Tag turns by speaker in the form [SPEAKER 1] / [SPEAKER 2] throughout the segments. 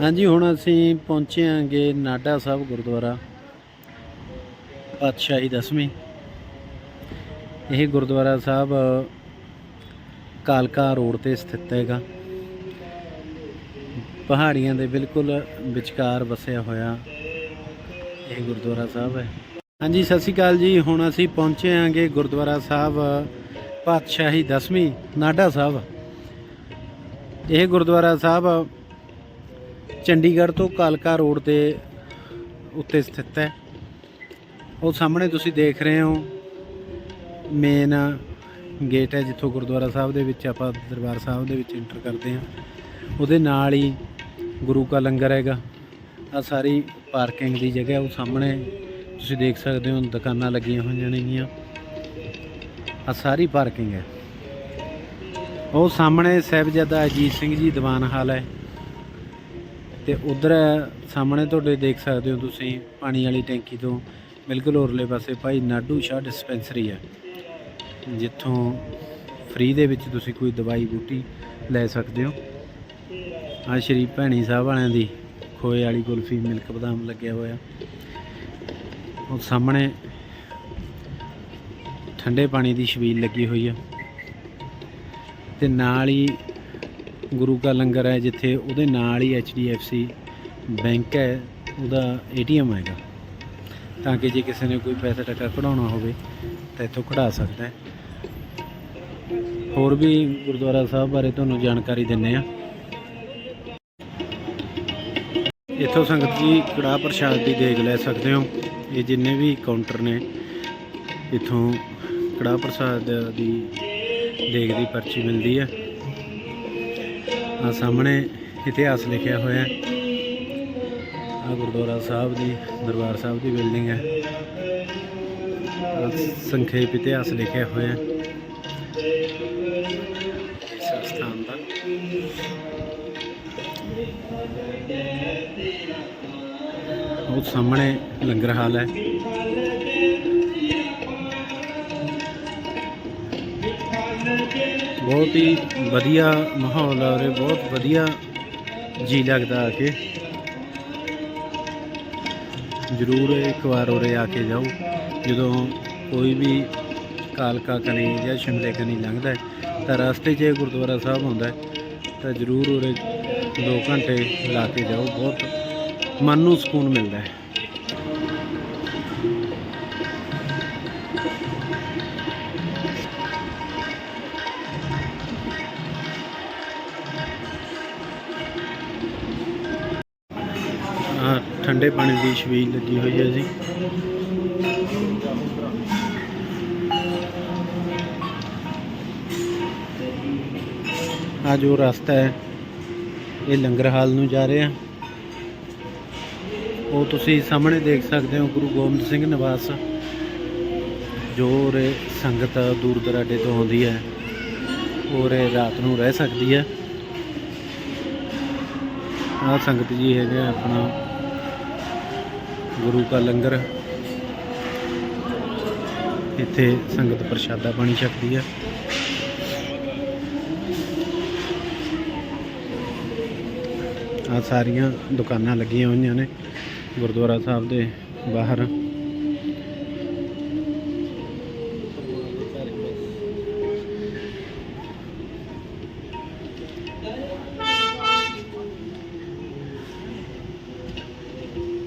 [SPEAKER 1] ਹਾਂਜੀ, ਹੁਣ ਅਸੀਂ ਪਹੁੰਚੇ ਆਂਗੇ ਨਾਡਾ ਸਾਹਿਬ ਗੁਰਦੁਆਰਾ, ਪਾਤਸ਼ਾਹੀ ਦਸਵੀਂ। ਇਹ ਗੁਰਦੁਆਰਾ ਸਾਹਿਬ ਕਾਲਕਾ ਰੋਡ ਤੇ ਸਥਿਤ ਹੈਗਾ। ਪਹਾੜੀਆਂ ਦੇ ਬਿਲਕੁਲ ਵਿਚਕਾਰ ਵਸਿਆ ਹੋਇਆ ਇਹ ਗੁਰਦੁਆਰਾ ਸਾਹਿਬ ਹੈ। ਹਾਂਜੀ, ਸਤਿ ਸ਼੍ਰੀ ਅਕਾਲ ਜੀ। ਹੁਣ ਅਸੀਂ ਪਹੁੰਚੇ ਆਂਗੇ ਗੁਰਦੁਆਰਾ ਸਾਹਿਬ ਪਾਤਸ਼ਾਹੀ ਦਸਵੀਂ, ਨਾਡਾ ਸਾਹਿਬ। ਇਹ ਗੁਰਦੁਆਰਾ ਸਾਹਿਬ ਚੰਡੀਗੜ੍ਹ ਤੋਂ ਕਾਲਕਾ ਰੋਡ 'ਤੇ ਉੱਤੇ ਸਥਿਤ ਹੈ। ਉਹ ਸਾਹਮਣੇ ਤੁਸੀਂ ਦੇਖ ਰਹੇ ਹੋ ਮੇਨ ਗੇਟ ਹੈ ਜਿੱਥੋਂ ਗੁਰਦੁਆਰਾ ਸਾਹਿਬ ਦੇ ਵਿੱਚ ਆਪਾਂ ਦਰਬਾਰ ਸਾਹਿਬ ਦੇ ਵਿੱਚ ਐਂਟਰ ਕਰਦੇ ਹਾਂ। ਉਹਦੇ ਨਾਲ ਹੀ ਗੁਰੂ ਕਾ ਲੰਗਰ ਹੈਗਾ। ਆ ਸਾਰੀ ਪਾਰਕਿੰਗ ਦੀ ਜਗ੍ਹਾ ਉਹ ਸਾਹਮਣੇ ਤੁਸੀਂ ਦੇਖ ਸਕਦੇ ਹੋ, ਦੁਕਾਨਾਂ ਲੱਗੀਆਂ ਹੋਈਆਂ ਨੇਗੀਆਂ। ਆ ਸਾਰੀ ਪਾਰਕਿੰਗ ਹੈ। ਉਹ ਸਾਹਮਣੇ ਸਾਹਿਬਜ਼ਾਦਾ ਅਜੀਤ ਸਿੰਘ ਜੀ ਦੀਵਾਨ ਹਾਲ ਹੈ। ਤੇ ਉਧਰ ਸਾਹਮਣੇ ਤੁਹਾਡੇ ਦੇਖ ਸਕਦੇ ਹੋ ਤੁਸੀਂ ਪਾਣੀ ਵਾਲੀ ਟੈਂਕੀ ਤੋਂ ਬਿਲਕੁਲ ਹੋਰਲੇ ਪਾਸੇ ਭਾਈ ਨਾਡੂ ਸ਼ਾਹ ਡਿਸਪੈਂਸਰੀ ਹੈ। ਜਿੱਥੋਂ ਫ੍ਰੀ ਦੇ ਵਿੱਚ ਤੁਸੀਂ ਕੋਈ ਦਵਾਈ ਬੂਟੀ ਲੈ ਸਕਦੇ ਹੋ। ਆ ਸ਼੍ਰੀ ਭੈਣੀ ਸਾਹਿਬ ਵਾਲਿਆਂ ਦੀ ਖੋਏ ਵਾਲੀ ਕੁਲਫੀ ਮਿਲਕ ਬਦਾਮ ਲੱਗਿਆ ਹੋਇਆ। ਉਹ ਸਾਹਮਣੇ ਠੰਡੇ ਪਾਣੀ ਦੀ ਛਬੀਲ ਲੱਗੀ ਹੋਈ ਆ ਤੇ ਨਾਲ ਹੀ ਗੁਰੂ ਕਾ ਲੰਗਰ ਹੈ ਜਿੱਥੇ ਉਹਦੇ ਨਾਲ ਹੀ HDFC ਬੈਂਕ ਹੈ, ਉਹਦਾ ATM ਹੈਗਾ। ਤਾਂ ਕਿ ਜੇ ਕਿਸੇ ਨੇ ਕੋਈ ਪੈਸਾ ਟੱਕਾ ਕਢਾਉਣਾ ਹੋਵੇ, ਤਾਂ ਇੱਥੋਂ ਕਢਾ ਸਕਦਾ ਹੈ। ਹੋਰ ਵੀ ਗੁਰਦੁਆਰਾ ਸਾਹਿਬ ਬਾਰੇ ਤੁਹਾਨੂੰ ਜਾਣਕਾਰੀ ਦਿੰਨੇ ਆ ਇੱਥੋਂ ਸੰਗਤ ਜੀ ਕੜਾਹ ਪ੍ਰਸ਼ਾਦ ਦੀ ਦੇਗ ਲੈ ਸਕਦੇ ਹੋ। ਇਹ ਜਿੰਨੇ ਵੀ ਕਾਊਂਟਰ ਨੇ, ਇੱਥੋਂ ਕੜਾਹ ਪ੍ਰਸ਼ਾਦ ਦੀ ਦੇਗ ਦੀ ਪਰਚੀ ਮਿਲਦੀ ਹੈ। ਆ ਸਾਹਮਣੇ ਇਤਿਹਾਸ ਲਿਖਿਆ ਹੋਇਆ ਹੈ। ਆ ਗੁਰਦੁਆਰਾ ਸਾਹਿਬ ਦੀ, ਦਰਬਾਰ ਸਾਹਿਬ ਦੀ ਬਿਲਡਿੰਗ ਹੈ। ਸੰਖੇਪ ਇਤਿਹਾਸ ਲਿਖਿਆ ਹੋਇਆ ਹੈ। ਇਸ ਸਥਾਨ ਦਾ। ਉਹ ਸਾਹਮਣੇ ਲੰਗਰ ਹਾਲ ਹੈ। ਬਹੁਤ ਹੀ ਵਧੀਆ ਮਾਹੌਲ ਹੈ ਉਰੇ, ਬਹੁਤ ਵਧੀਆ ਜੀ ਲੱਗਦਾ ਆ ਕੇ। ਜ਼ਰੂਰ ਇੱਕ ਵਾਰ ਉਰੇ ਆ ਕੇ ਜਾਓ, ਜਦੋਂ ਕੋਈ ਵੀ ਕਾਲਕਾ ਕਨੀ ਜਾਂ ਸ਼ਿਮਲੇ ਕਨੀ ਲੰਘਦਾ ਹੈ, ਤਾਂ ਰਸਤੇ 'ਚ ਗੁਰਦੁਆਰਾ ਸਾਹਿਬ ਆਉਂਦਾ ਹੈ, ਤਾਂ ਜ਼ਰੂਰ ਉਰੇ 2 ਘੰਟੇ ਲਾ ਕੇ ਜਾਓ, ਬਹੁਤ ਮਨ ਨੂੰ ਸਕੂਨ ਮਿਲਦਾ ਹੈ। ਠੰਡੇ ਪਾਣੀ ਦੀ ਛਬੀਲ ਲੱਗੀ ਹੋਈ ਹੈ ਜੀ। ਆ ਜੋ ਰਸਤਾ ਹੈ, ਇਹ ਲੰਗਰ ਹਾਲ ਨੂੰ ਜਾ ਰਿਹਾ। ਉਹ ਤੁਸੀਂ ਸਾਹਮਣੇ ਦੇਖ ਸਕਦੇ ਹੋ, ਗੁਰੂ ਗੋਬਿੰਦ ਸਿੰਘ ਨਿਵਾਸ, ਜੋ ਉਰੇ ਸੰਗਤ ਦੂਰ ਦਰਾਡੇ ਤੋਂ ਆਉਂਦੀ ਹੈ ਉਰੇ ਰਾਤ ਨੂੰ ਰਹਿ ਸਕਦੀ ਹੈ। ਆ ਸੰਗਤ ਜੀ ਹੈਗੇ ਆ ਆਪਣਾ ਗੁਰੂ ਕਾ ਲੰਗਰ। ਇੱਥੇ ਸੰਗਤ ਪ੍ਰਸ਼ਾਦਾ ਪਾਣੀ ਛਕਦੀ ਹੈ। ਆ ਸਾਰੀਆਂ ਦੁਕਾਨਾਂ ਲੱਗੀਆਂ ਹੋਈਆਂ ਨੇ ਗੁਰਦੁਆਰਾ ਸਾਹਿਬ ਦੇ ਬਾਹਰ।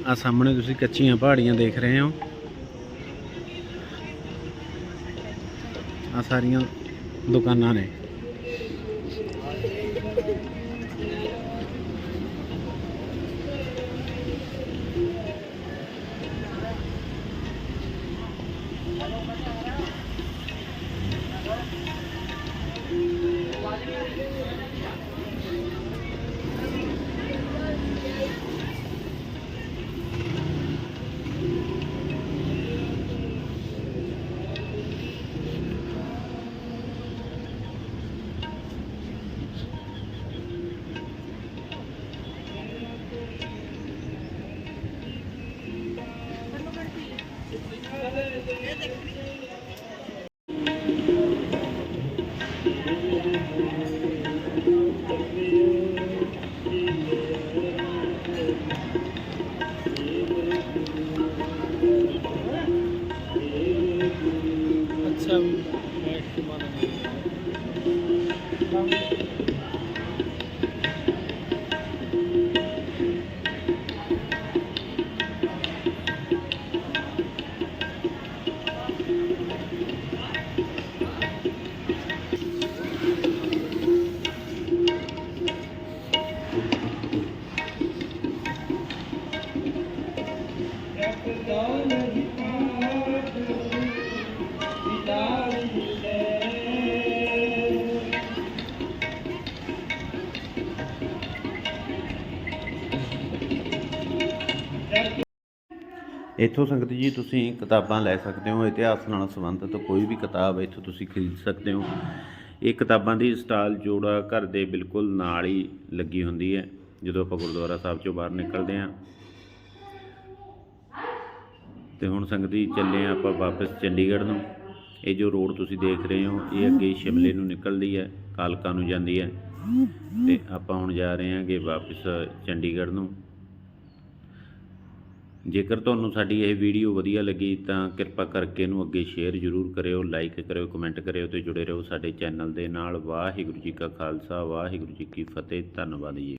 [SPEAKER 1] ਆ ਸਾਹਮਣੇ ਤੁਸੀਂ ਕੱਚੀਆਂ ਪਹਾੜੀਆਂ ਦੇਖ ਰਹੇ ਹੋ। ਆ ਸਾਰੀਆਂ ਦੁਕਾਨਾਂ ਨੇ।
[SPEAKER 2] um, ਇੱਥੋਂ ਸੰਗਤ ਜੀ, ਤੁਸੀਂ ਕਿਤਾਬਾਂ ਲੈ ਸਕਦੇ ਹੋ, ਇਤਿਹਾਸ ਨਾਲ ਸੰਬੰਧਿਤ ਕੋਈ ਵੀ ਕਿਤਾਬ ਇੱਥੋਂ ਤੁਸੀਂ ਖਰੀਦ ਸਕਦੇ ਹੋ। ਇਹ ਕਿਤਾਬਾਂ ਦੀ ਸਟਾਲ ਜੋੜਾ ਘਰ ਦੇ ਬਿਲਕੁਲ ਨਾਲ ਹੀ ਲੱਗੀ ਹੁੰਦੀ ਹੈ, ਜਦੋਂ ਆਪਾਂ ਗੁਰਦੁਆਰਾ ਸਾਹਿਬ ਚੋਂ ਬਾਹਰ ਨਿਕਲਦੇ ਹਾਂ। ਤੇ ਹੁਣ ਸੰਗਤ ਜੀ, ਚੱਲੇ ਹਾਂ ਆਪਾਂ ਵਾਪਸ ਚੰਡੀਗੜ੍ਹ ਨੂੰ। ਇਹ ਜੋ ਰੋਡ ਤੁਸੀਂ ਦੇਖ ਰਹੇ ਹੋ, ਇਹ ਅੱਗੇ ਸ਼ਿਮਲੇ ਨੂੰ ਨਿਕਲਦੀ ਹੈ, ਕਾਲਕਾ ਨੂੰ ਜਾਂਦੀ ਹੈ। ਤੇ ਆਪਾਂ ਹੁਣ ਜਾ ਰਹੇ ਹਾਂਗੇ ਵਾਪਸ ਚੰਡੀਗੜ੍ਹ ਨੂੰ। ਜੇਕਰ ਤੁਹਾਨੂੰ ਸਾਡੀ ਇਹ ਵੀਡੀਓ ਵਧੀਆ ਲੱਗੀ ਤਾਂ ਕਿਰਪਾ ਕਰਕੇ ਇਹਨੂੰ ਅੱਗੇ ਸ਼ੇਅਰ ਜ਼ਰੂਰ ਕਰਿਓ ਲਾਈਕ ਕਰਿਓ ਕਮੈਂਟ ਕਰਿਓ ਤੇ ਜੁੜੇ ਰਹੋ ਸਾਡੇ ਚੈਨਲ ਦੇ ਨਾਲ। ਵਾਹਿਗੁਰੂ ਜੀ ਕਾ ਖਾਲਸਾ, ਵਾਹਿਗੁਰੂ ਜੀ ਕੀ ਫਤਿਹ। ਧੰਨਵਾਦ ਜੀ।